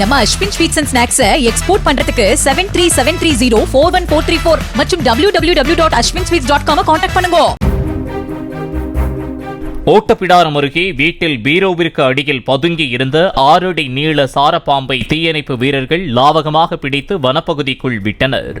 நம்ம Ashwin sweets and ஸ்நாக்ஸை export பண்றதுக்கு seven three seven three zero four one four three four மற்றும் W W W dot Ashwin sweets dot com contact பண்ணுங்க. ஓட்டப்பிடாரம் அருகே வீட்டில் பீரோவிற்கு அடியில் பதுங்கி இருந்த ஆறடி நீள சாரப்பாம்பை தீயணைப்பு வீரர்கள் லாவகமாக பிடித்து வனப்பகுதிக்குள் விட்டனர்.